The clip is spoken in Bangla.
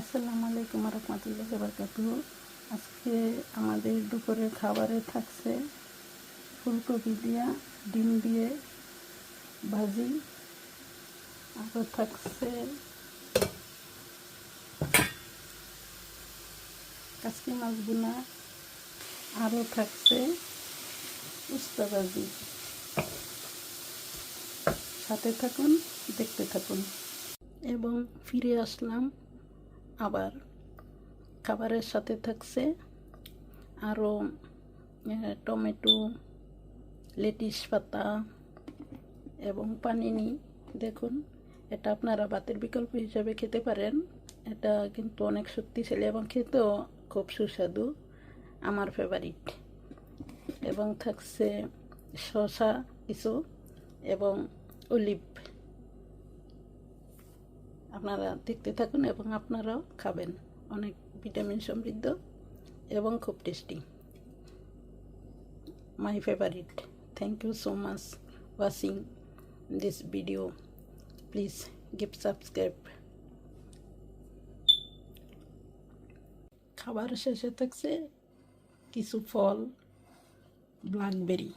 আসসালামু আলাইকুম রহমতুল্লাহ বরকাতু আজকে আমাদের দুপুরের খাবারে থাকছে ফুলকপি দিয়া, ডিম দিয়ে ভাজি আরও থাকছে কাসকি মাছ বোনা আরও থাকছে উস্তা ভাজি। সাথে থাকুন, দেখতে থাকুন। এবং ফিরে আসলাম আবার খাবারের সাথে থাকছে আরও টমেটো, লেটিস পাতা এবং পানিনি। দেখুন, এটা আপনারা ভাতের বিকল্প হিসাবে খেতে পারেন। এটা কিন্তু অনেক শক্তিশালী এবং খেতেও খুব সুস্বাদু, আমার ফেভারিট এবং থাকছে শসা, কিছু, এবং অলিভ আপনারা দেখতে থাকুন এবং আপনারাও খাবেন। অনেক ভিটামিন সমৃদ্ধ এবং খুব tasty. My favourite. Thank you so much watching this video please give subscribe খাবার শেষে থাকছে কিছু ফল ব্ল্যাকবেরি